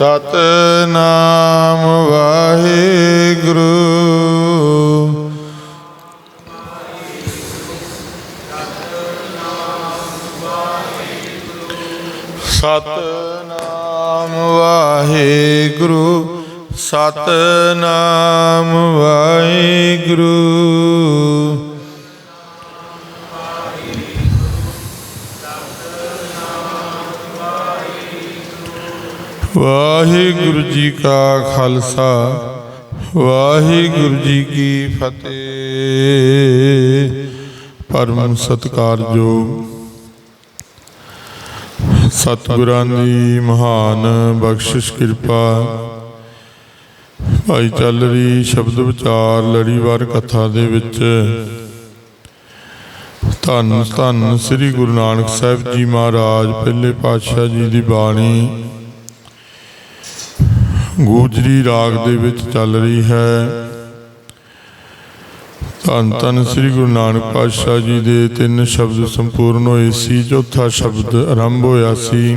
ਸਤਨਾਮ ਵਾਹਿਗੁਰੂ। ਕਾ ਖਾਲਸਾ, ਵਾਹਿਗੁਰੂ ਜੀ ਕੀ ਫਤਿਹ। ਪਰਮ ਸਤਿਕਾਰਯੋਗ ਸਤਿਗੁਰਾਂ ਦੀ ਮਹਾਨ ਬਖਸ਼ਿਸ਼ ਕਿਰਪਾ। ਭਾਈ ਚੱਲ ਰਹੀ ਸ਼ਬਦ ਵਿਚਾਰ ਲੜੀਵਾਰ ਕਥਾ ਦੇ ਵਿੱਚ। ਧੰਨ ਧੰਨ ਸ੍ਰੀ ਗੁਰੂ ਨਾਨਕ ਸਾਹਿਬ ਜੀ ਮਹਾਰਾਜ, ਪਹਿਲੇ ਪਾਤਸ਼ਾਹ ਜੀ ਦੀ ਬਾਣੀ। ਗੋਜਰੀ ਰਾਗ ਦੇ ਵਿੱਚ ਚੱਲ ਰਹੀ ਹੈ। ਧੰਨ ਧੰਨ ਸ੍ਰੀ ਗੁਰੂ ਨਾਨਕ ਪਾਤਸ਼ਾਹ ਜੀ ਦੇ ਤਿੰਨ ਸ਼ਬਦ ਸੰਪੂਰਨ ਹੋਏ ਸੀ, ਚੌਥਾ ਸ਼ਬਦ ਆਰੰਭ ਹੋਇਆ ਸੀ।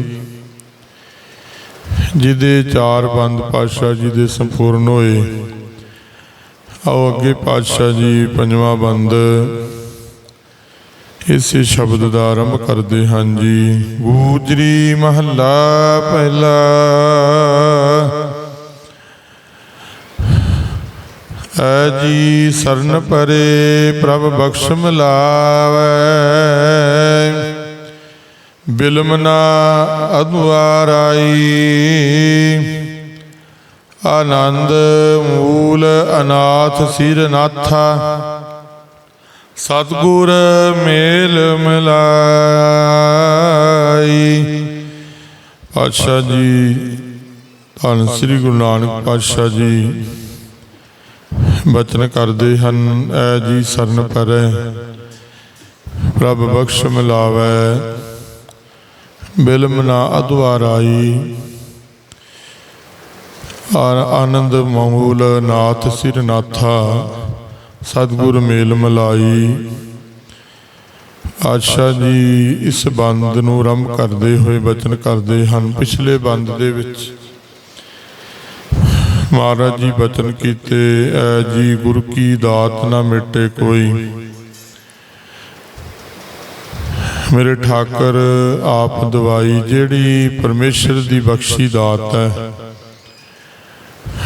ਜਿਹਦੇ ਚਾਰ ਬੰਦ ਪਾਤਸ਼ਾਹ ਜੀ ਦੇ ਸੰਪੂਰਨ ਹੋਏ। ਆਓ ਅੱਗੇ ਪਾਤਸ਼ਾਹ ਜੀ ਪੰਜਵਾਂ ਬੰਦ। ਇਸੇ ਸ਼ਬਦ ਦਾ ਆਰੰਭ ਕਰਦੇ ਹਾਂ ਜੀ। ਗੂਜਰੀ ਮਹੱਲਾ ਪਹਿਲਾ। ਐ ਜੀ ਸਰਨ ਪਰੇ ਪ੍ਰਭ ਬਖਸ਼ ਮਿਲਾਵੈ ਬਿਲਮ ਨਾ ਆਨੰਦ ਮੂਲ ਅਨਾਥ ਸਿਰ ਨਾਥਾ। ਸਤਗੁਰ ਮੇਲ ਮਿਲਾਈ। ਪਾਤਸ਼ਾਹ ਜੀ, ਧੰਨ ਸ੍ਰੀ ਗੁਰੂ ਨਾਨਕ ਪਾਤਸ਼ਾਹ ਜੀ। ਬਚਨ ਕਰਦੇ ਹਨ, ਐ ਜੀ ਸਰਨ ਪਰੈ। ਪ੍ਰਭ ਬਖਸ਼ ਮਿਲਾਵੈ ਬਿਲਮ ਨਾ ਅਦਵਾਰਾਈ ਆਰ ਆਨੰਦ ਮੂਲ ਨਾਥ ਸਿਰ ਨਾਥਾ, ਸਤਿਗੁਰ ਮੇਲ ਮਲਾਈ। ਆਸ਼ਾ ਜੀ ਇਸ ਬੰਦ ਨੂੰ ਆਰੰਭ ਕਰਦੇ ਹੋਏ ਬਚਨ ਕਰਦੇ ਹਨ। ਪਿਛਲੇ ਬੰਦ ਦੇ ਵਿੱਚ ਮਹਾਰਾਜ ਜੀ ਬਚਨ ਕੀਤੇ, ਐ ਜੀ ਗੁਰ ਕੀ ਦਾਤ ਨਾ ਮਿਟੇ ਕੋਈ। ਮੇਰੇ ਠਾਕਰ, ਆਪ ਦਵਾਈ ਜਿਹੜੀ ਪਰਮੇਸ਼ਰ ਦੀ ਬਖਸ਼ੀ ਦਾਤ ਹੈ।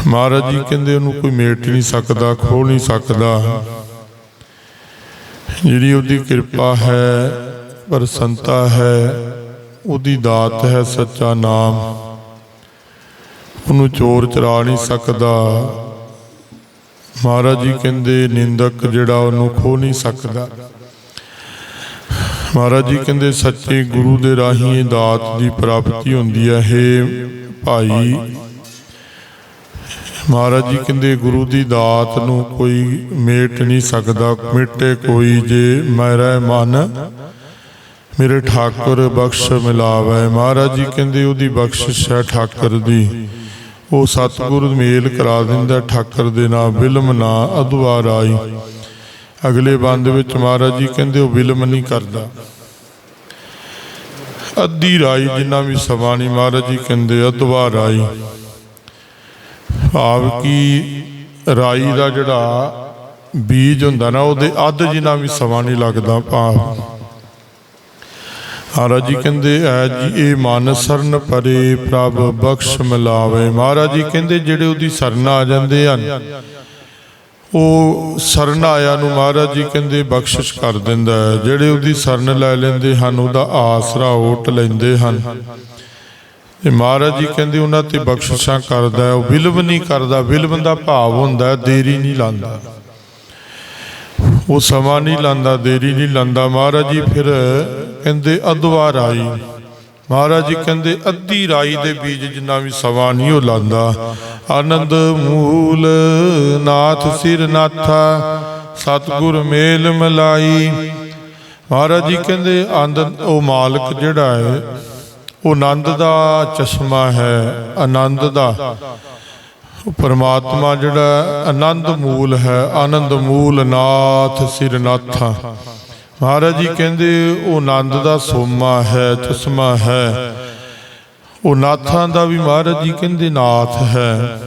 ਮਹਾਰਾਜ ਜੀ ਕਹਿੰਦੇ ਉਹਨੂੰ ਕੋਈ ਮੇਟ ਨਹੀਂ ਸਕਦਾ ਖੋ ਨਹੀਂ ਸਕਦਾ। ਜਿਹੜੀ ਉਹਦੀ ਕਿਰਪਾ ਹੈ ਪ੍ਰਸੰਤਾ ਹੈ, ਉਹਦੀ ਦਾਤ ਹੈ ਸੱਚਾ ਨਾਮ। ਉਹਨੂੰ ਚੋਰ ਚਰਾ ਨਹੀਂ ਸਕਦਾ। ਮਹਾਰਾਜ ਜੀ ਕਹਿੰਦੇ, ਨਿੰਦਕ ਜਿਹੜਾ ਉਹਨੂੰ ਖੋ ਨਹੀਂ ਸਕਦਾ। ਮਹਾਰਾਜ ਜੀ ਕਹਿੰਦੇ, ਸੱਚੇ ਗੁਰੂ ਦੇ ਰਾਹੀਂ ਦਾਤ ਦੀ ਪ੍ਰਾਪਤੀ ਹੁੰਦੀ ਹੈ ਹੇ ਭਾਈ, ਮਹਾਰਾਜ ਜੀ ਕਹਿੰਦੇ, ਗੁਰੂ ਦੀ ਦਾਤ ਨੂੰ ਕੋਈ ਮੇਟ ਨਹੀਂ ਸਕਦਾ। ਮਿਟੇ ਕੋਈ ਜੇ ਮੇਰਾ ਮਨ, ਮੇਰੇ ਠਾਕੁਰ ਬਖਸ਼ ਮਿਲਾਵੇ। ਮਹਾਰਾਜ ਜੀ ਕਹਿੰਦੇ, ਉਹਦੀ ਬਖਸ਼ਿਸ਼ ਹੈ ਠਾਕੁਰ ਦੀ। ਉਹ ਸਤਿਗੁਰ ਮੇਲ ਕਰਾ ਦਿੰਦਾ, ਠਾਕਰ ਦੇ ਨਾਲ ਬਿਲਮ ਨਾ ਅਦਵਾਰ ਆਈ। ਅਗਲੇ ਬੰਦ ਵਿੱਚ ਮਹਾਰਾਜ ਜੀ ਕਹਿੰਦੇ, ਉਹ ਬਿਲਮ ਨਹੀਂ ਕਰਦਾ। ਅੱਧੀ ਰਾਈ ਜਿੰਨਾ ਵੀ ਸਮਾਂ ਨਹੀਂ, ਮਹਾਰਾਜ ਜੀ ਕਹਿੰਦੇ ਅਦਵਾਰ ਆਈ। ਭਾਵ ਕਿ ਰਾਈ ਦਾ ਜਿਹੜਾ ਬੀਜ ਹੁੰਦਾ ਨਾ, ਉਹਦੇ ਅੱਧ ਜਿੰਨਾ ਵੀ ਸਮਾਂ ਨਹੀਂ ਲੱਗਦਾ, ਭਾਵ। ਮਹਾਰਾਜ ਜੀ ਕਹਿੰਦੇ, ਐ ਜੀ, ਇਹ ਮਨ ਸਰਨ ਪਰੇ ਪ੍ਰਭ ਬਖਸ਼ ਮਿਲਾਵੇ। ਮਹਾਰਾਜ ਜੀ ਕਹਿੰਦੇ, ਜਿਹੜੇ ਉਹਦੀ ਸਰਨ ਆ ਜਾਂਦੇ ਹਨ, ਉਹ ਸਰਨ ਆਇਆ ਨੂੰ ਮਹਾਰਾਜ ਜੀ ਕਹਿੰਦੇ ਬਖਸ਼ਿਸ਼ ਕਰ ਦਿੰਦਾ ਹੈ। ਜਿਹੜੇ ਉਹਦੀ ਸਰਨ ਲੈ ਲੈਂਦੇ ਹਨ, ਉਹਦਾ ਆਸਰਾ ਓਟ ਲੈਂਦੇ ਹਨ। ਤੇ ਮਹਾਰਾਜ ਜੀ ਕਹਿੰਦੇ, ਉਹਨਾਂ ਤੇ ਬਖਸ਼ਿਸ਼ਾਂ ਕਰਦਾ ਉਹ ਵਿਲਵ ਨਹੀਂ ਕਰਦਾ। ਵਿਲਵ ਦਾ ਭਾਵ ਹੁੰਦਾ ਦੇਰੀ ਨਹੀਂ ਲਾਂਦਾ। ਉਹ ਸਮਾਂ ਨਹੀਂ ਲਾਂਦਾ, ਦੇਰੀ ਨਹੀਂ ਲਾਂਦਾ। ਮਹਾਰਾਜ ਜੀ ਫਿਰ ਕਹਿੰਦੇ ਅਧਵਾ ਰਾਈ। ਮਹਾਰਾਜ ਜੀ ਕਹਿੰਦੇ ਅੱਧੀ ਰਾਈ ਦੇ ਬੀਜ ਜਿੰਨਾ ਵੀ ਸਵਾ ਨਹੀਂ ਉਹ ਲਾਂਦਾ। ਆਨੰਦ ਮੂਲ ਨਾਥ ਸਿਰ ਨਾਥਾ, ਸਤਗੁਰ ਮੇਲ ਮਲਾਈ। ਮਹਾਰਾਜ ਜੀ ਕਹਿੰਦੇ ਆਨੰਦ ਉਹ ਮਾਲਕ ਜਿਹੜਾ ਹੈ, ਉਹ ਆਨੰਦ ਦਾ ਚਸ਼ਮਾ ਹੈ, ਆਨੰਦ ਦਾ। ਪਰਮਾਤਮਾ ਜਿਹੜਾ ਆਨੰਦ ਮੂਲ ਹੈ, ਆਨੰਦ ਮੂਲ ਨਾਥ ਸਿਰ ਨਾਥਾ। ਮਹਾਰਾਜ ਜੀ ਕਹਿੰਦੇ ਉਹ ਆਨੰਦ ਦਾ ਸੋਮਾ ਹੈ ਚਸ਼ਮਾ ਹੈ। ਉਹ ਨਾਥਾਂ ਦਾ ਵੀ ਮਹਾਰਾਜ ਜੀ ਕਹਿੰਦੇ ਨਾਥ ਹੈ।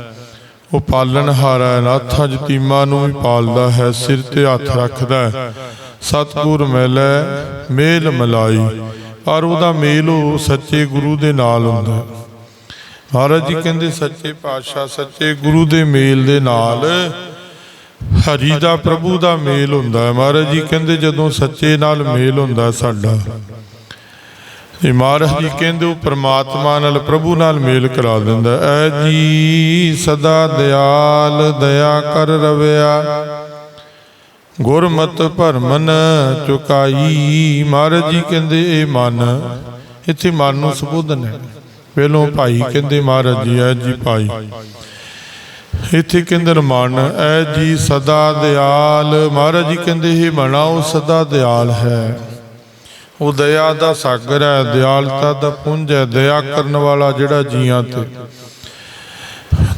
ਉਹ ਪਾਲਣਹਾਰ ਨਾਥਾਂ ਜਤੀਮਾਂ ਨੂੰ ਵੀ ਪਾਲਦਾ ਹੈ ਸਿਰ ਤੇ ਹੱਥ ਰੱਖਦਾ ਹੈ। ਸਤਿਗੁਰ ਮਿਲੈ ਮੇਲ ਮਲਾਈ। ਪਰ ਉਹਦਾ ਮੇਲ ਉਹ ਸੱਚੇ ਗੁਰੂ ਦੇ ਨਾਲ ਹੁੰਦਾ ਮਹਾਰਾਜ ਜੀ ਕਹਿੰਦੇ ਸੱਚੇ ਪਾਤਸ਼ਾਹ ਸੱਚੇ ਗੁਰੂ ਦੇ ਮੇਲ ਦੇ ਨਾਲ ਹਰੀ ਦਾ ਪ੍ਰਭੂ ਦਾ ਮੇਲ ਹੁੰਦਾ ਹੈ। ਮਹਾਰਾਜ ਜੀ ਕਹਿੰਦੇ ਜਦੋਂ ਸੱਚੇ ਨਾਲ ਮੇਲ ਹੁੰਦਾ ਸਾਡਾ, ਇਹ ਮਹਾਰਾਜ ਜੀ ਕਹਿੰਦੇ ਉਹ ਪ੍ਰਮਾਤਮਾ ਨਾਲ, ਪ੍ਰਭੂ ਨਾਲ ਮੇਲ ਕਰਾ ਦਿੰਦਾ ਐ ਜੀ ਸਦਾ ਦਿਆਲ, ਦਇਆ ਕਰ ਰਵਿਆ, ਗੁਰਮਤ ਭਰਮਨ ਚੁਕਾਈ। ਮਹਾਰਾਜ ਜੀ ਕਹਿੰਦੇ ਇਹ ਮਨ, ਇੱਥੇ ਮਨ ਨੂੰ ਸੰਬੋਧਨ ਹੈ। ਪਹਿਲੋਂ ਭਾਈ ਕਹਿੰਦੇ ਮਹਾਰਾਜ ਜੀ, ਐ ਜੀ ਭਾਈ ਇੱਥੇ ਕਹਿੰਦੇ ਮਨ, ਐ ਜੀ ਸਦਾ ਦਿਆਲ। ਮਹਾਰਾਜ ਜੀ ਕਹਿੰਦੇ ਇਹ ਮਨਾ ਉਹ ਸਦਾ ਦਿਆਲ ਹੈ। ਉਹ ਦਇਆ ਦਾ ਸਾਗਰ ਹੈ, ਦਿਆਲਤਾ ਦਾ ਪੁੰਜ ਹੈ, ਦਇਆ ਕਰਨ ਵਾਲਾ ਜਿਹੜਾ ਜੀਆਂ ਤੇ।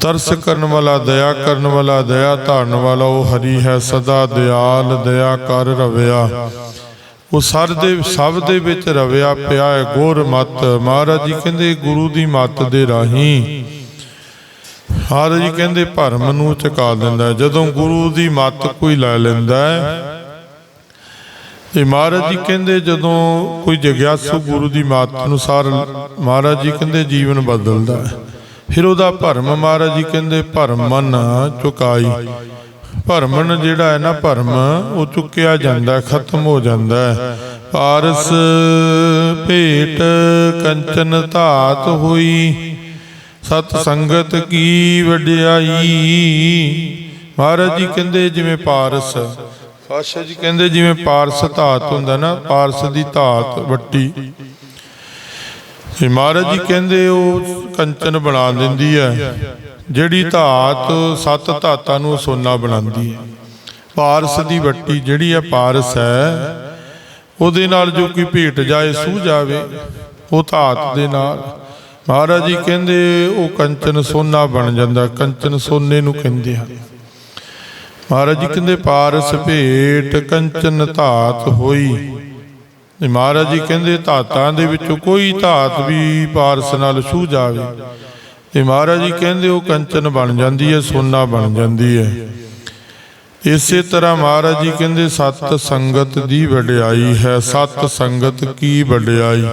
ਤਰਸ ਕਰਨ ਵਾਲਾ, ਦਇਆ ਕਰਨ ਵਾਲਾ, ਦਇਆ ਧਾਰਨ ਵਾਲਾ, ਉਹ ਹਰੀ ਹੈ, ਸਦਾ ਦਿਆਲ, ਦਇਆ ਕਰ ਰਵਿਆ। ਉਹ ਸਰ ਦੇ, ਸਭ ਦੇ ਵਿੱਚ ਰਵਿਆ ਪਿਆ ਹੈ, ਗੁਰ ਮਤ। ਮਹਾਰਾਜ ਜੀ ਕਹਿੰਦੇ, ਗੁਰੂ ਦੀ ਮਤ ਦੇ ਰਾਹੀਂ ਮਹਾਰਾਜ ਜੀ ਕਹਿੰਦੇ ਭਰਮ ਨੂੰ ਚੁਕਾ ਦਿੰਦਾ ਜਦੋਂ ਗੁਰੂ ਦੀ ਮਤ ਕੋਈ ਲੈ ਲੈਂਦਾ ਹੈ ਤੇ ਮਹਾਰਾਜ ਜੀ ਕਹਿੰਦੇ ਜਦੋਂ ਕੋਈ ਜਗਿਆਸੂ ਗੁਰੂ ਦੀ ਮੱਤ ਅਨੁਸਾਰ ਮਹਾਰਾਜ ਜੀ ਕਹਿੰਦੇ ਜੀਵਨ ਬਦਲਦਾ ਹੈ। ਫਿਰ ਉਹਦਾ ਭਰਮ ਮਹਾਰਾਜ ਜੀ ਕਹਿੰਦੇ ਭਰਮਨ ਚੁਕਾਈ। ਭਰਮਨ ਜਿਹੜਾ ਹੈ ਨਾ ਭਰਮ, ਉਹ ਚੁੱਕਿਆ ਜਾਂਦਾ ਖਤਮ ਹੋ ਜਾਂਦਾ ਹੈ। ਪਾਰਸ ਭੇਟ ਕੰਚਨ ਧਾਤ ਹੋਈ। ਸਤ ਸੰਗਤ ਕੀ ਵਡਿਆਈ? ਮਹਾਰਾਜ ਜੀ ਕਹਿੰਦੇ ਜਿਵੇਂ ਪਾਰਸ। ਪਾਸ਼ਾ ਜੀ ਕਹਿੰਦੇ ਜਿਵੇਂ ਪਾਰਸ ਧਾਤ ਹੁੰਦਾ ਨਾ, ਪਾਰਸ ਦੀ ਧਾਤ ਵੱਟੀ। ਤੇ ਮਹਾਰਾਜ ਜੀ ਕਹਿੰਦੇ ਉਹ ਕੰਚਨ ਬਣਾ ਦਿੰਦੀ ਹੈ, ਜਿਹੜੀ ਧਾਤ ਸੱਤ ਧਾਤਾਂ ਨੂੰ ਸੋਨਾ ਬਣਾਉਂਦੀ ਹੈ। ਪਾਰਸ ਦੀ ਵੱਟੀ ਜਿਹੜੀ ਹੈ ਪਾਰਸ ਹੈ, ਉਹਦੇ ਨਾਲ ਜੋ ਕੋਈ ਭੇਟ ਜਾਏ ਸੂ ਜਾਵੇ, ਉਹ ਧਾਤ ਦੇ ਨਾਲ। ਮਹਾਰਾਜ ਜੀ ਕਹਿੰਦੇ, ਉਹ ਕੰਚਨ ਸੋਨਾ ਬਣ ਜਾਂਦਾ, ਕੰਚਨ ਸੋਨੇ ਨੂੰ ਕਹਿੰਦੇ ਹਨ। ਮਹਾਰਾਜ ਜੀ ਕਹਿੰਦੇ, ਪਾਰਸ ਭੇਟ ਕੰਚਨ ਧਾਤ ਹੋਈ। ਤੇ ਮਹਾਰਾਜ ਜੀ ਕਹਿੰਦੇ, ਧਾਤਾਂ ਦੇ ਵਿੱਚੋਂ ਕੋਈ ਧਾਤ ਵੀ ਪਾਰਸ ਨਾਲ ਛੂ ਜਾਵੇ। ਤੇ ਮਹਾਰਾਜ ਜੀ ਕਹਿੰਦੇ, ਉਹ ਕੰਚਨ ਬਣ ਜਾਂਦੀ ਹੈ, ਸੋਨਾ ਬਣ ਜਾਂਦੀ ਹੈ। ਇਸੇ ਤਰ੍ਹਾਂ ਮਹਾਰਾਜ ਜੀ ਕਹਿੰਦੇ, ਸਤ ਸੰਗਤ ਦੀ ਵਡਿਆਈ ਹੈ, ਸਤ ਸੰਗਤ ਕੀ ਵਡਿਆਈ?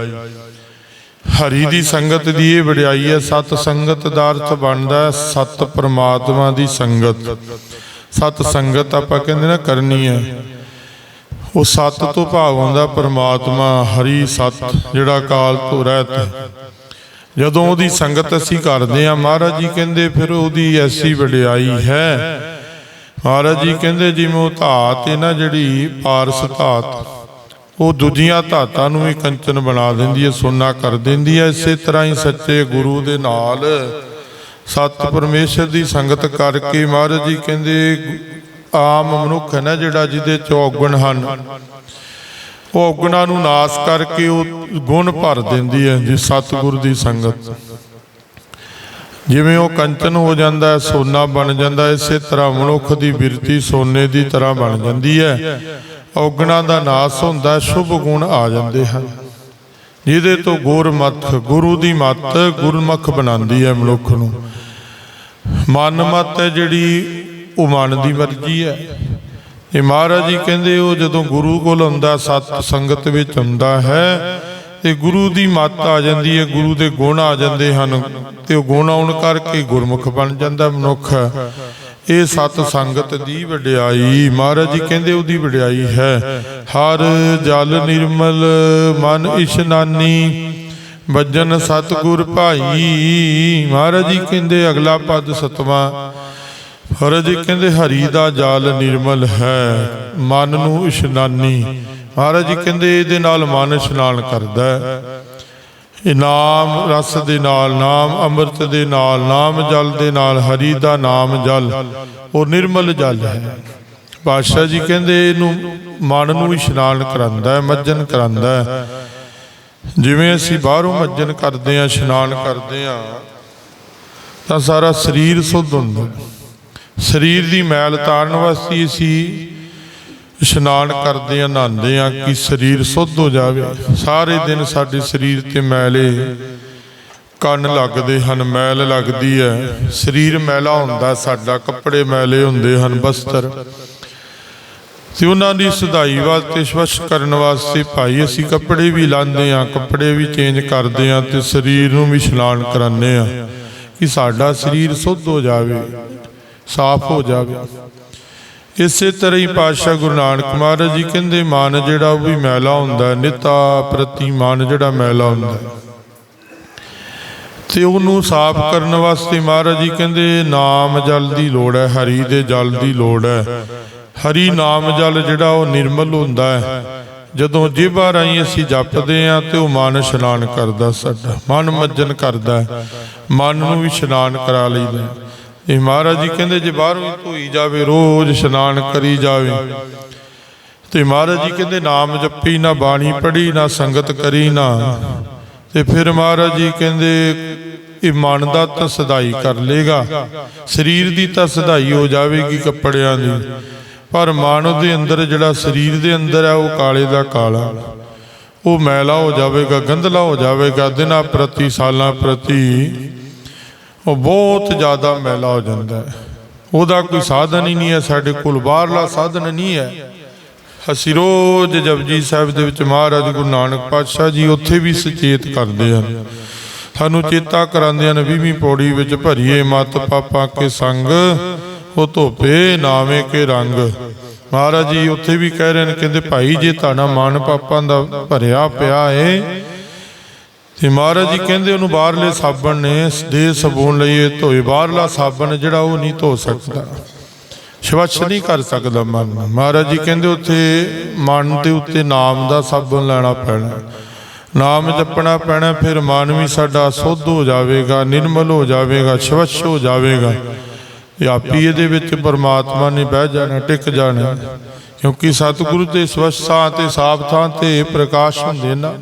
ਹਰੀ ਦੀ ਸੰਗਤ ਦੀ ਇਹ ਵਡਿਆਈ ਹੈ, ਸਤ ਸੰਗਤ ਦਾ ਅਰਥ ਬਣਦਾ ਹੈ ਸਤ ਪ੍ਰਮਾਤਮਾ ਦੀ ਸੰਗਤ। ਸਤ ਸੰਗਤ ਆਪਾਂ ਕਹਿੰਦੇ ਨਾ ਕਰਨੀ ਹੈ। ਉਹ ਸਤ ਤੋਂ ਭਾਵ ਆਉਂਦਾ ਪ੍ਰਮਾਤਮਾ, ਹਰੀ ਸਤ, ਜਿਹੜਾ ਕਾਲ ਤੋਂ ਰਹਿਤ ਜਦੋਂ ਉਹਦੀ ਸੰਗਤ ਅਸੀਂ ਕਰਦੇ ਆ ਮਹਾਰਾਜ ਜੀ ਕਹਿੰਦੇ ਫਿਰ ਉਹਦੀ ਐਸੀ ਵਡਿਆਈ ਹੈ। ਮਹਾਰਾਜ ਜੀ ਕਹਿੰਦੇ ਜਿਵੇਂ ਉਹ ਧਾਤ ਹੈ ਨਾ, ਜਿਹੜੀ ਪਾਰਸ ਧਾਤ। ਉਹ ਦੂਜੀਆਂ ਧਾਤਾਂ ਨੂੰ ਵੀ ਕੰਚਨ ਬਣਾ ਦਿੰਦੀ ਹੈ, ਸੋਨਾ ਕਰ ਦਿੰਦੀ ਹੈ। ਇਸੇ ਤਰ੍ਹਾਂ ਹੀ ਸੱਚੇ ਗੁਰੂ ਦੇ ਨਾਲ ਸਤ ਪਰਮੇਸ਼ਰ ਦੀ ਸੰਗਤ ਕਰਕੇ ਮਹਾਰਾਜ ਜੀ ਕਹਿੰਦੇ, ਆਮ ਮਨੁੱਖ ਹੈ ਨਾ ਜਿਹੜਾ ਜਿਹਦੇ ਚ ਹਨ। ਉਹ ਔਗਣਾਂ ਨੂੰ ਨਾਸ ਕਰਕੇ ਉਹ ਗੁਣ ਭਰ ਦਿੰਦੀ ਹੈ, ਜੀ ਸਤਿਗੁਰ ਦੀ ਸੰਗਤ। ਜਿਵੇਂ ਉਹ ਕੰਚਨ ਹੋ ਜਾਂਦਾ ਹੈ, ਸੋਨਾ ਬਣ ਜਾਂਦਾ ਇਸੇ ਤਰ੍ਹਾਂ ਮਨੁੱਖ ਦੀ ਬਿਰਤੀ ਸੋਨੇ ਦੀ ਤਰ੍ਹਾਂ ਬਣ ਜਾਂਦੀ ਹੈ। ਔਗਣਾਂ ਦਾ ਨਾਸ ਹੁੰਦਾ, ਸ਼ੁਭ ਗੁਣ ਆ ਜਾਂਦੇ ਹਨ। ਜਿਹਦੇ ਤੋਂ ਗੁਰਮਤ, ਗੁਰੂ ਦੀ ਮੱਤ ਗੁਰਮੁਖ ਬਣਾਉਂਦੀ ਹੈ ਮਨੁੱਖ ਨੂੰ। ਮਨ ਮਤ ਹੈ ਜਿਹੜੀ ਉਹ ਮਨ ਦੀ ਮਰਜ਼ੀ ਹੈ। ਇਹ ਮਹਾਰਾਜ ਜੀ ਕਹਿੰਦੇ, ਉਹ ਜਦੋਂ ਗੁਰੂ ਕੋਲ ਹੁੰਦਾ ਸਤ ਸੰਗਤ ਵਿੱਚ ਹੁੰਦਾ ਹੈ, ਤੇ ਗੁਰੂ ਦੀ ਮੱਤ ਆ ਜਾਂਦੀ ਹੈ, ਗੁਰੂ ਦੇ ਗੁਣ ਆ ਜਾਂਦੇ ਹਨ, ਤੇ ਉਹ ਗੁਣ ਆਉਣ ਕਰਕੇ ਗੁਰਮੁਖ ਬਣ ਜਾਂਦਾ ਮਨੁੱਖ। ਇਹ ਸਤ ਸੰਗਤ ਦੀ ਵਡਿਆਈ। ਮਹਾਰਾਜ ਜੀ ਕਹਿੰਦੇ ਉਹਦੀ ਵਡਿਆਈ ਹੈ। ਹਰ ਜਲ ਨਿਰਮਲ ਮਨ ਇਸ਼ਨਾਨੀ ਵੱਜਨ ਸਤਿਗੁਰ ਭਾਈ। ਮਹਾਰਾਜ ਜੀ ਕਹਿੰਦੇ ਅਗਲਾ ਪਦ ਸਤਵਾਂ। ਮਹਾਰਾਜ ਜੀ ਕਹਿੰਦੇ ਹਰੀ ਦਾ ਜਲ ਨਿਰਮਲ ਹੈ, ਮਨ ਨੂੰ ਇਸ਼ਨਾਨੀ। ਮਹਾਰਾਜ ਜੀ ਕਹਿੰਦੇ ਇਹਦੇ ਨਾਲ ਮਨ ਇਸ਼ਨਾਨ ਕਰਦਾ ਹੈ। ਇਨਾਮ ਰਸ ਦੇ ਨਾਲ, ਨਾਮ ਅੰਮ੍ਰਿਤ ਦੇ ਨਾਲ, ਨਾਮ ਜਲ ਦੇ ਨਾਲ, ਹਰੀ ਦਾ ਨਾਮ ਜਲ, ਉਹ ਨਿਰਮਲ ਜਲ ਹੈ। ਪਾਤਸ਼ਾਹ ਜੀ ਕਹਿੰਦੇ ਇਹਨੂੰ ਮਨ ਨੂੰ ਇਸ਼ਨਾਨ ਕਰਾਂਦਾ ਹੈ, ਮੱਜਨ ਕਰਾਂਦਾ ਹੈ। ਜਿਵੇਂ ਅਸੀਂ ਬਾਹਰੋਂ ਮੱਜਨ ਕਰਦੇ ਆ ਇਸ਼ਨਾਨ ਕਰਦੇ ਆ ਤਾਂ ਸਾਰਾ ਸਰੀਰ ਸੁੱਧ ਹੁੰਦਾ ਸਰੀਰ ਦੀ ਮੈਲ ਤਾਰਨ ਵਾਸਤੇ ਅਸੀਂ ਇਸ਼ਨਾਨ ਕਰਦੇ ਆ ਨਹਾਉਂਦੇ ਆ ਕਿ ਸਰੀਰ ਸੁੱਧ ਹੋ ਜਾਵੇ। ਸਾਰੇ ਦਿਨ ਸਾਡੇ ਸਰੀਰ ਤੇ ਮੈਲੇ ਕੰਨ ਲੱਗਦੇ ਹਨ, ਮੈਲ ਲੱਗਦੀ ਹੈ। ਸਰੀਰ ਮੈਲਾ ਹੁੰਦਾ, ਸਾਡਾ ਕੱਪੜੇ ਮੈਲੇ ਹੁੰਦੇ ਹਨ, ਬਸਤਰ। ਤੇ ਉਹਨਾਂ ਦੀ ਸੁਧਾਈ ਵਾਸਤੇ, ਸਵੱਛ ਕਰਨ ਵਾਸਤੇ ਭਾਈ ਅਸੀਂ ਕੱਪੜੇ ਵੀ ਲਾਉਂਦੇ ਆ ਕੱਪੜੇ ਵੀ ਚੇਂਜ ਕਰਦੇ ਆ ਤੇ ਸਰੀਰ ਨੂੰ ਵੀ ਇਸ਼ਨਾਨ ਕਰਾਉਂਦੇ ਆ ਕਿ ਸਾਡਾ ਸਰੀਰ ਸੁੱਧ ਹੋ ਜਾਵੇ, ਸਾਫ਼ ਹੋ ਜਾਵੇ। ਇਸੇ ਤਰ੍ਹਾਂ ਹੀ ਪਾਤਸ਼ਾਹ ਗੁਰੂ ਨਾਨਕ ਮਹਾਰਾਜ ਜੀ ਕਹਿੰਦੇ, ਮਨ ਜਿਹੜਾ ਉਹ ਵੀ ਮੈਲਾ ਹੁੰਦਾ ਨਿਤਾ ਪ੍ਰਤੀ ਮਨ ਜਿਹੜਾ ਮੈਲਾ ਹੁੰਦਾ ਤੇ ਉਹਨੂੰ ਸਾਫ਼ ਕਰਨ ਵਾਸਤੇ ਮਹਾਰਾਜ ਜੀ ਕਹਿੰਦੇ, ਨਾਮ ਜਲ ਦੀ ਲੋੜ ਹੈ, ਹਰੀ ਦੇ ਜਲ ਦੀ ਲੋੜ ਹੈ। ਹਰੀ ਨਾਮ ਜਲ ਜਿਹੜਾ ਉਹ ਨਿਰਮਲ ਹੁੰਦਾ ਹੈ। ਜਦੋਂ ਜੀਭਾ ਰਾਹੀਂ ਅਸੀਂ ਜਪਦੇ ਆ ਤੇ ਉਹ ਮਨ ਇਸ਼ਨਾਨ ਕਰਦਾ ਸਾਡਾ, ਮਨ ਮੱਜਨ ਕਰਦਾ ਮਨ ਨੂੰ ਵੀ ਇਸ਼ਨਾਨ ਕਰਾ ਲਈਦਾ ਇਹ ਮਹਾਰਾਜ ਜੀ ਕਹਿੰਦੇ ਜੇ ਬਾਹਰੋਂ ਧੋਈ ਜਾਵੇ, ਰੋਜ਼ ਇਸ਼ਨਾਨ ਕਰੀ ਜਾਵੇ। ਤੇ ਮਹਾਰਾਜ ਜੀ ਕਹਿੰਦੇ ਨਾਮ ਜਪੀ, ਨਾ ਬਾਣੀ ਪੜ੍ਹੀ, ਨਾ ਸੰਗਤ ਕਰੀ, ਨਾ। ਤੇ ਫਿਰ ਮਹਾਰਾਜ ਜੀ ਕਹਿੰਦੇ, ਇਹ ਮਨ ਦਾ ਤਾਂ ਸਦਾਈ ਕਰ ਲੇਗਾ। ਸਰੀਰ ਦੀ ਤਾਂ ਸਦਾਈ ਹੋ ਜਾਵੇਗੀ ਕੱਪੜਿਆਂ ਦੀ। ਪਰ ਮਨ ਦੇ ਅੰਦਰ, ਜਿਹੜਾ ਸਰੀਰ ਦੇ ਅੰਦਰ ਹੈ, ਉਹ ਕਾਲੇ ਦਾ ਕਾਲਾ। ਉਹ ਮੈਲਾ ਹੋ ਜਾਵੇਗਾ, ਗੰਧਲਾ ਹੋ ਜਾਵੇਗਾ, ਦਿਨਾਂ ਪ੍ਰਤੀ, ਸਾਲਾਂ ਪ੍ਰਤੀ। ਉਹ ਬਹੁਤ ਜ਼ਿਆਦਾ ਮੈਲਾ ਹੋ ਜਾਂਦਾ ਹੈ। ਉਹਦਾ ਕੋਈ ਸਾਧਨ ਹੀ ਨਹੀਂ ਹੈ, ਸਾਡੇ ਕੋਲ ਬਾਹਰਲਾ ਸਾਧਨ ਨਹੀਂ ਹੈ। ਅਸੀਂ ਰੋਜ਼ ਜਪਜੀ ਸਾਹਿਬ ਦੇ ਵਿੱਚ ਮਹਾਰਾਜ ਗੁਰੂ ਨਾਨਕ ਪਾਤਸ਼ਾਹ ਜੀ ਉੱਥੇ ਵੀ ਸੁਚੇਤ ਕਰਦੇ ਹਨ। ਸਾਨੂੰ ਚੇਤਾ ਕਰਾਉਂਦੇ ਹਨ 20ਵੀਂ ਪੌੜੀ ਵਿੱਚ ਭਰੀਏ ਮਤ ਪਾਪਾ ਕੇ ਸੰਗ, ਉਹ ਧੋਪੇ ਨਾਵੇਂ ਕੇ ਰੰਗ। ਮਹਾਰਾਜ ਜੀ ਉੱਥੇ ਵੀ ਕਹਿ ਰਹੇ ਨੇ, ਕਹਿੰਦੇ ਭਾਈ ਜੇ ਤੁਹਾਡਾ ਮਨ ਪਾਪਾਂ ਦਾ ਭਰਿਆ ਪਿਆ ਏ ਤੇ ਮਹਾਰਾਜ ਜੀ ਕਹਿੰਦੇ ਉਹਨੂੰ ਬਾਹਰਲੇ ਸਾਬਣ ਨੇ, ਦੇ ਸਬੂਨ ਲਈਏ, ਧੋਏ। ਬਾਹਰਲਾ ਸਾਬਣ ਜਿਹੜਾ ਉਹ ਨਹੀਂ ਧੋ ਸਕਦਾ। ਸਵੱਛ ਨਹੀਂ ਕਰ ਸਕਦਾ ਮਨ। ਮਹਾਰਾਜ ਜੀ ਕਹਿੰਦੇ ਉੱਥੇ ਮਨ ਦੇ ਉੱਤੇ ਨਾਮ ਦਾ ਸਾਬਣ ਲੈਣਾ ਪੈਣਾ। ਨਾਮ ਜਪਣਾ ਪੈਣਾ, ਫਿਰ ਮਨ ਵੀ ਸਾਡਾ ਸੁੱਧ ਹੋ ਜਾਵੇਗਾ, ਨਿਰਮਲ ਹੋ ਜਾਵੇਗਾ, ਸਵੱਛ ਹੋ ਜਾਵੇਗਾ। ਇਹ ਆਪੀ ਇਹਦੇ ਵਿੱਚ ਪਰਮਾਤਮਾ ਨੇ ਬਹਿ ਜਾਣਾ, ਟਿਕ ਜਾਣਾ। ਕਿਉਂਕਿ ਸਤਿਗੁਰੂ ਦੇ ਸਵੱਛ ਥਾਂ ਤੇ ਸਾਫ਼ ਥਾਂ ਤੇ ਪ੍ਰਕਾਸ਼ ਹੁੰਦੇ ਨਾ।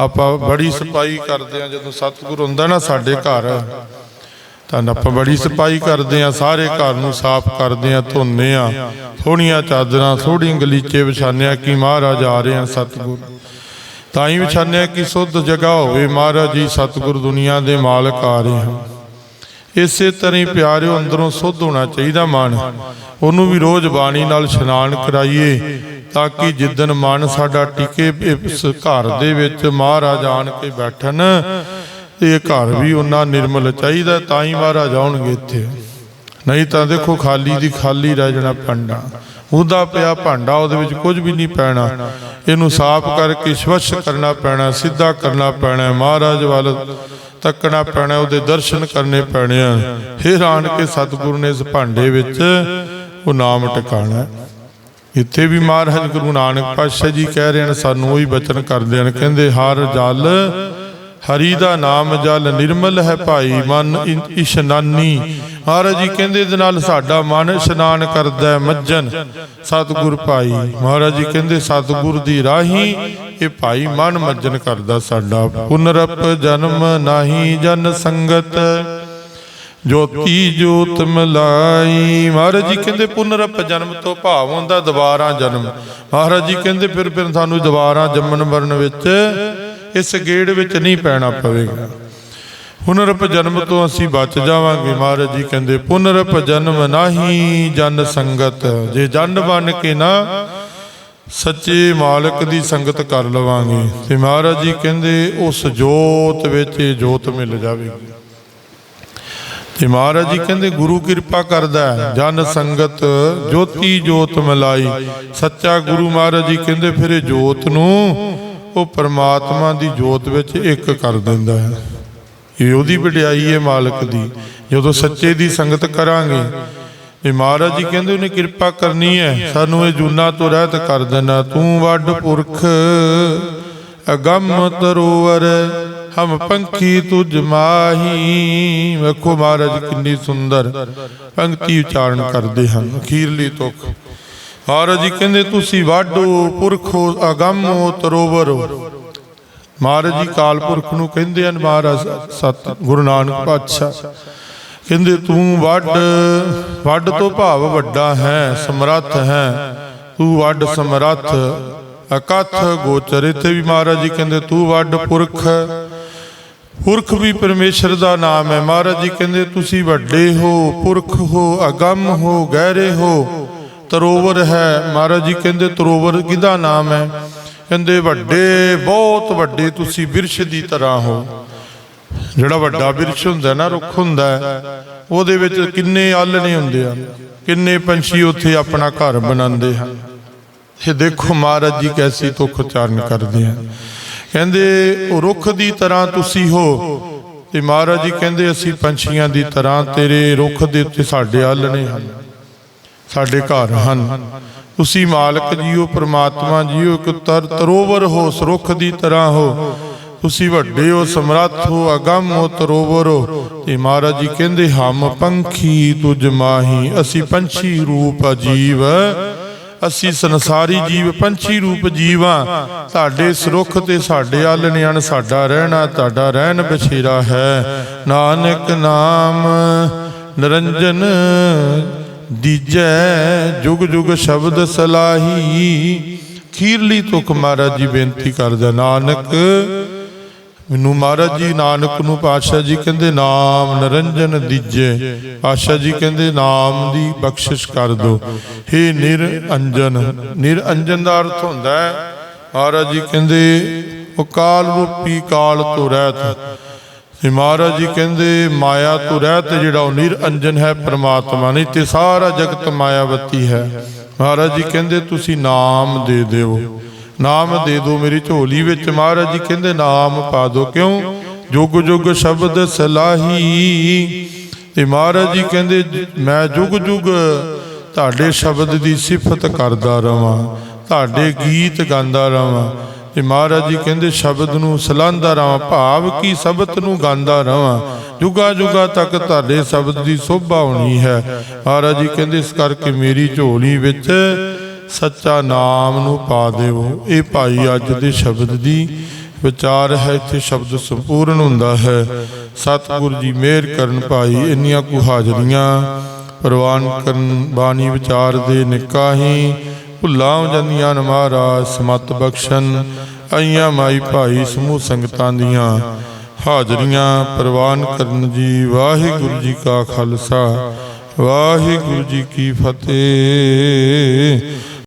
ਆਪਾਂ ਬੜੀ ਸਫ਼ਾਈ ਕਰਦੇ ਆ ਜਦੋਂ ਸਤਿਗੁਰ ਹੁੰਦਾ ਨਾ ਸਾਡੇ ਘਰ, ਤਾਂ ਆਪਾਂ ਬੜੀ ਸਫ਼ਾਈ ਕਰਦੇ ਆ ਸਾਰੇ ਘਰ ਨੂੰ ਸਾਫ਼ ਕਰਦੇ ਆ ਧੋਨੇ ਆ ਥੋੜੀਆਂ ਚਾਦਰਾਂ ਥੋੜੀਆਂ ਗਲੀਚੇ ਵਿਛਾਉਂਦੇ ਆ ਕਿ ਮਹਾਰਾਜ ਆ ਰਹੇ ਆ ਸਤਿਗੁਰ। ਤਾਂ ਹੀ ਵਿਛਾਉਂਦੇ ਆ ਕਿ ਸੁੱਧ ਜਗ੍ਹਾ ਹੋਵੇ, ਮਹਾਰਾਜ ਜੀ ਸਤਿਗੁਰ ਦੁਨੀਆ ਦੇ ਮਾਲਕ ਆ ਰਹੇ ਹਨ ਇਸੇ ਤਰ੍ਹਾਂ ਹੀ ਪਿਆਰਿਓ, ਅੰਦਰੋਂ ਸੁੱਧ ਹੋਣਾ ਚਾਹੀਦਾ ਮਨ ਉਹਨੂੰ ਵੀ ਰੋਜ਼ ਬਾਣੀ ਨਾਲ ਇਸ਼ਨਾਨ ਕਰਾਈਏ। ਤਾਂ ਕਿ ਜਿੱਦਨ ਮਨ ਸਾਡਾ ਟਿਕੇ ਇਸ ਘਰ ਦੇ ਵਿੱਚ ਮਹਾਰਾਜ ਆਣ ਕੇ ਬੈਠਣ, ਇਹ ਘਰ ਵੀ ਉਹਨਾਂ ਨਿਰਮਲ ਚਾਹੀਦਾ, ਤਾਂ ਹੀ ਮਹਾਰਾਜ ਆਉਣਗੇ ਇੱਥੇ। ਨਹੀਂ ਤਾਂ ਦੇਖੋ ਖਾਲੀ ਦੀ ਖਾਲੀ ਰਹਿ ਜਾਣਾ ਭਾਂਡਾ। ਉਹਦਾ ਪਿਆ ਭਾਂਡਾ, ਉਹਦੇ ਵਿੱਚ ਕੁਝ ਵੀ ਨਹੀਂ ਪੈਣਾ। ਇਹਨੂੰ ਸਾਫ਼ ਕਰਕੇ ਸਵੱਛ ਕਰਨਾ ਪੈਣਾ, ਸਿੱਧਾ ਕਰਨਾ ਪੈਣਾ, ਮਹਾਰਾਜ ਵੱਲ ਤੱਕਣਾ ਪੈਣਾ, ਉਹਦੇ ਦਰਸ਼ਨ ਕਰਨੇ ਪੈਣੇ ਆ। ਫਿਰ ਆਣ ਕੇ ਸਤਿਗੁਰੂ ਨੇ ਇਸ ਭਾਂਡੇ ਵਿੱਚ ਉਹ ਨਾਮ ਟਿਕਾਣਾ। ਇੱਥੇ ਵੀ ਮਹਾਰਾਜ ਗੁਰੂ ਨਾਨਕ ਪਾਤਸ਼ਾਹ ਜੀ ਕਹਿ ਰਹੇ ਨੇ ਸਾਨੂੰ ਉਹੀ ਬਚਨ ਕਰਦੇ ਹਨ। ਕਹਿੰਦੇ, ਹਰ ਜਲ, ਹਰੀ ਦਾ ਨਾਮ ਜਲ, ਨਿਰਮਲ ਹੈ ਭਾਈ ਮਨ ਇਸ਼ਨਾਨੀ ਮਹਾਰਾਜ ਜੀ ਕਹਿੰਦੇ, ਇਹਦੇ ਨਾਲ ਸਾਡਾ ਮਨ ਇਸ਼ਨਾਨ ਕਰਦਾ ਹੈ, ਮੱਜਨ। ਸਤਿਗੁਰ ਭਾਈ, ਮਹਾਰਾਜ ਜੀ ਕਹਿੰਦੇ, ਸਤਿਗੁਰ ਦੀ ਰਾਹੀ, ਇਹ ਭਾਈ ਮਨ ਮੱਜਨ ਕਰਦਾ ਸਾਡਾ। ਪੁਨਰਪ ਜਨਮ ਨਾਹੀ ਜਨ ਸੰਗਤ। ਜੋਤੀ ਜੋਤ ਮਲਾਈ। ਮਹਾਰਾਜ ਜੀ ਕਹਿੰਦੇ ਪੁਨਰਪ ਜਨਮ ਤੋਂ ਭਾਵ ਹੁੰਦਾ ਦੁਬਾਰਾ ਜਨਮ। ਮਹਾਰਾਜ ਜੀ ਕਹਿੰਦੇ ਫਿਰ ਫਿਰ ਸਾਨੂੰ ਦੁਬਾਰਾ ਜੰਮਣ ਮਰਨ ਵਿੱਚ ਇਸ ਗੇੜ ਵਿੱਚ ਨਹੀਂ ਪੈਣਾ ਪਵੇਗਾ। ਪੁਨਰਪ ਜਨਮ ਤੋਂ ਅਸੀਂ ਬਚ ਜਾਵਾਂਗੇ। ਮਹਾਰਾਜ ਜੀ ਕਹਿੰਦੇ ਪੁਨਰਪ ਜਨਮ ਨਾਹੀ ਜਨ ਸੰਗਤ। ਜੇ ਜਨ ਬਣ ਕੇ ਨਾ ਸੱਚੇ ਮਾਲਕ ਦੀ ਸੰਗਤ ਕਰ ਲਵਾਂਗੇ। ਤੇ ਮਹਾਰਾਜ ਜੀ ਕਹਿੰਦੇ ਉਸ ਜੋਤ ਵਿੱਚ ਜੋਤ ਮਿਲ ਜਾਵੇਗੀ। ਤੇ ਮਹਾਰਾਜ ਜੀ ਕਹਿੰਦੇ ਗੁਰੂ ਕਿਰਪਾ ਕਰਦਾ ਜਨ ਸੰਗਤ ਜੋਤੀ ਜੋਤ ਮਲਾਈ। ਸੱਚਾ ਗੁਰੂ ਮਹਾਰਾਜ ਜੀ ਕਹਿੰਦੇ ਫਿਰ ਇਹ ਜੋਤ ਨੂੰ ਉਹ ਪਰਮਾਤਮਾ ਦੀ ਜੋਤ ਵਿੱਚ ਇੱਕ ਕਰ ਦਿੰਦਾ ਹੈ। ਇਹ ਉਹਦੀ ਵਡਿਆਈ ਹੈ ਮਾਲਕ ਦੀ। ਜਦੋਂ ਸੱਚੇ ਦੀ ਸੰਗਤ ਕਰਾਂਗੇ ਇਹ ਮਹਾਰਾਜ ਜੀ ਕਹਿੰਦੇ ਉਹਨੇ ਕਿਰਪਾ ਕਰਨੀ ਹੈ ਸਾਨੂੰ ਇਹ ਜੂਨਾ ਤੋਂ ਰਹਿਤ ਕਰ ਦੇਣਾ। ਤੂੰ ਵੱਡ ਪੁਰਖ ਅਗੰਮ ਤਰੋਵਰ ਹਮ ਪੰਖੀ ਤੁਝ ਮਾਹੀ, ਵੇਖੋ ਮਹਾਰਾਜ ਕਿੰਨੀ ਸੁੰਦਰ। ਪੰਕਤੀ ਉਚਾਰਨ ਕਰਦੇ ਹਨ, ਅਖੀਰਲੀ ਤੁਕ ਮਹਾਰਾਜ ਜੀ ਕਹਿੰਦੇ, ਤੁਸੀਂ ਵਾਢੋ, ਪੁਰਖੋ, ਅਗੰਮੋ, ਤਰੋਵਰੋ। ਮਹਾਰਾਜ ਜੀ ਕਾਲ ਪੁਰਖ ਨੂੰ ਕਹਿੰਦੇ ਹਨ, ਮਹਾਰਾਜ, ਸਤ ਗੁਰੂ ਨਾਨਕ ਪਾਤਸ਼ਾਹ, ਕਹਿੰਦੇ ਤੂੰ ਵੱਡ ਵੱਡ ਤੋਂ ਭਾਵ ਵੱਡਾ ਹੈ, ਸਮਰੱਥ ਹੈ। ਤੂੰ ਵੱਡ ਸਮਰੱਥ, ਅਕਥ, ਗੋਚਰ। ਇੱਥੇ ਵੀ ਮਹਾਰਾਜ ਜੀ ਕਹਿੰਦੇ, ਤੂੰ ਵੱਡ ਪੁਰਖ ਪੁਰਖ ਵੀ ਪਰਮੇਸ਼ਰ ਦਾ ਨਾਮ ਹੈ। ਮਹਾਰਾਜ ਜੀ ਕਹਿੰਦੇ ਤੁਸੀਂ ਵੱਡੇ ਹੋ ਪੁਰਖ ਹੋ ਅਗੰਮ ਹੋ ਗਹਿਰੇ ਹੋ ਤਰੋਵਰ ਹੈ। ਮਹਾਰਾਜ ਜੀ ਕਹਿੰਦੇ ਤਰੋਵਰ ਕਿਹਦਾ ਨਾਮ ਹੈ? ਕਹਿੰਦੇ ਵੱਡੇ ਬਹੁਤ ਵੱਡੇ ਤੁਸੀਂ ਬਿਰਸ਼ ਦੀ ਤਰ੍ਹਾਂ ਹੋ। ਜਿਹੜਾ ਵੱਡਾ ਬਿਰਸ਼ ਹੁੰਦਾ ਨਾ ਰੁੱਖ ਹੁੰਦਾ ਹੈ, ਉਹਦੇ ਵਿੱਚ ਕਿੰਨੇ ਆਲਣੇ ਹੁੰਦੇ ਆ। ਕਿੰਨੇ ਪੰਛੀ ਉੱਥੇ ਆਪਣਾ ਘਰ ਬਣਾਉਂਦੇ ਹਨ। ਇਹ ਦੇਖੋ ਮਹਾਰਾਜ ਜੀ ਕੈਸੀ ਤੁਖ ਉਚਾਰਨ ਕਰਦੇ ਆ। ਕਹਿੰਦੇ, ਰੁੱਖ ਦੀ ਤਰ੍ਹਾਂ ਤੁਸੀਂ ਹੋ। ਤੇ ਮਹਾਰਾਜ ਜੀ ਕਹਿੰਦੇ, ਅਸੀਂ ਪੰਛੀਆਂ ਦੀ ਤਰ੍ਹਾਂ ਤੇਰੇ ਰੁੱਖ ਦੇ ਉੱਤੇ ਸਾਡੇ ਆਲਣੇ ਹਨ, ਸਾਡੇ ਘਰ ਹਨ। ਤੁਸੀਂ ਮਾਲਕ ਜੀਓ, ਪ੍ਰਮਾਤਮਾ ਜੀਓ, ਇੱਕ ਤਰ ਤਰੋਵਰ ਹੋ ਸਰੁੱਖ ਦੀ ਤਰ੍ਹਾਂ ਹੋ। ਤੁਸੀਂ ਵੱਡੇ ਹੋ, ਸਮਰੱਥ ਹੋ, ਅਗੰਮ ਹੋ, ਤਰੋਵਰ ਹੋ। ਤੇ ਮਹਾਰਾਜ ਜੀ ਕਹਿੰਦੇ, ਹਮ ਪੰਖੀ ਤੁਜ ਮਾਹੀ, ਅਸੀਂ ਪੰਛੀ ਰੂਪ ਅਜੀਵ ਅਸੀਂ ਸੰਸਾਰੀ ਜੀਵ, ਪੰਛੀ ਰੂਪ ਜੀਵਾਂ। ਤੁਹਾਡੇ ਸਰੁੱਖ ਤੇ ਸਾਡੇ ਆਲਣਿਆਣ ਸਾਡਾ ਰਹਿਣਾ, ਤੁਹਾਡਾ ਰਹਿਣ ਬਛੇਰਾ ਹੈ। ਨਾਨਕ ਨਾਮ ਨਿਰੰਜਨ ਦੀਜੈ, ਜੁਗ ਜੁਗ ਸ਼ਬਦ ਸਲਾਹੀ। ਖੀਰਲੀ ਤੁਕ ਮਹਾਰਾਜ ਜੀ ਬੇਨਤੀ ਕਰਦਾ ਨਾਨਕ ਮੈਨੂੰ ਮਹਾਰਾਜ ਜੀ ਨਾਨਕ ਨੂੰ ਪਾਤਸ਼ਾਹ ਜੀ ਕਹਿੰਦੇ ਨਾਮ ਨਿਰੰਜਨ ਦੀਜੇ। ਪਾਤਸ਼ਾਹ ਜੀ ਕਹਿੰਦੇ ਨਾਮ ਦੀ ਬਖਸ਼ਿਸ਼ ਕਰ ਦੋ। हे ਨਿਰੰਜਨ ਨਿਰੰਜਨ ਦਾ ਅਰਥ ਹੁੰਦਾ ਹੈ ਮਹਾਰਾਜ ਜੀ ਕਹਿੰਦੇ ਉਹ ਕਾਲ ਰੂਪੀ ਕਾਲ ਤੋਂ ਰਹਿਤ। ਤੇ ਮਹਾਰਾਜ ਜੀ ਕਹਿੰਦੇ ਮਾਇਆ ਤੋਂ ਰਹਿਤ ਜਿਹੜਾ ਉਹ ਨਿਰੰਜਨ ਹੈ ਪ੍ਰਮਾਤਮਾ ਨਹੀਂ ਤੇ ਸਾਰਾ ਜਗਤ ਮਾਇਆਵਤੀ ਹੈ। ਮਹਾਰਾਜ ਜੀ ਕਹਿੰਦੇ ਤੁਸੀਂ ਨਾਮ ਦੇ ਦਿਓ। ਨਾਮ ਦੇ ਦਿਓ ਮੇਰੀ ਝੋਲੀ ਵਿੱਚ ਮਹਾਰਾਜ ਜੀ ਕਹਿੰਦੇ, ਨਾਮ ਪਾ ਦਿਓ ਕਿਉਂ? ਜੁਗ ਜੁਗ ਸ਼ਬਦ ਸਲਾਹੀ। ਤੇ ਮਹਾਰਾਜ ਜੀ ਕਹਿੰਦੇ, ਮੈਂ ਜੁਗ ਜੁਗ ਤੁਹਾਡੇ ਸ਼ਬਦ ਦੀ ਸਿਫਤ ਕਰਦਾ ਰਵਾਂ, ਤੁਹਾਡੇ ਗੀਤ ਗਾਉਂਦਾ ਰਵਾਂ। ਤੇ ਮਹਾਰਾਜ ਜੀ ਕਹਿੰਦੇ, ਸ਼ਬਦ ਨੂੰ ਸਲਾਹੁੰਦਾ ਰਵਾਂ, ਭਾਵ ਕੀ ਸ਼ਬਦ ਨੂੰ ਗਾਉਂਦਾ ਰਵਾਂ। ਜੁਗਾ ਜੁਗਾ ਤੱਕ ਤੁਹਾਡੇ ਸ਼ਬਦ ਦੀ ਸੋਭਾ ਹੋਣੀ ਹੈ। ਮਹਾਰਾਜ ਜੀ ਕਹਿੰਦੇ, ਇਸ ਕਰਕੇ ਮੇਰੀ ਝੋਲੀ ਵਿੱਚ ਸੱਚਾ ਨਾਮ ਨੂੰ ਪਾ ਦੇਵੋ। ਇਹ ਭਾਈ ਅੱਜ ਦੇ ਸ਼ਬਦ ਦੀ ਵਿਚਾਰ ਹੈ, ਇੱਥੇ ਸ਼ਬਦ ਸੰਪੂਰਨ ਹੁੰਦਾ ਹੈ। ਸਤਿਗੁਰੂ ਜੀ ਮਿਹਰ ਕਰਨ ਭਾਈ, ਇੰਨੀਆਂ ਕੁ ਹਾਜ਼ਰੀਆਂ ਪ੍ਰਵਾਨ ਕਰਨ ਬਾਣੀ ਵਿਚਾਰ ਦੇ ਨਿਕਾਹੀ ਭੁੱਲਾਂ ਜਾਂਦੀਆਂ ਨ ਮਹਾਰਾਜ, ਸਮਤ ਬਖਸ਼ਣ ਆਈਆਂ ਮਾਈ ਭਾਈ ਸਮੂਹ ਸੰਗਤਾਂ ਦੀਆਂ। ਹਾਜ਼ਰੀਆਂ ਪ੍ਰਵਾਨ ਕਰਨ ਜੀ, ਵਾਹਿਗੁਰੂ ਜੀ ਕਾ ਖਾਲਸਾ, ਵਾਹਿਗੁਰੂ ਜੀ ਕੀ ਫਤਿਹ।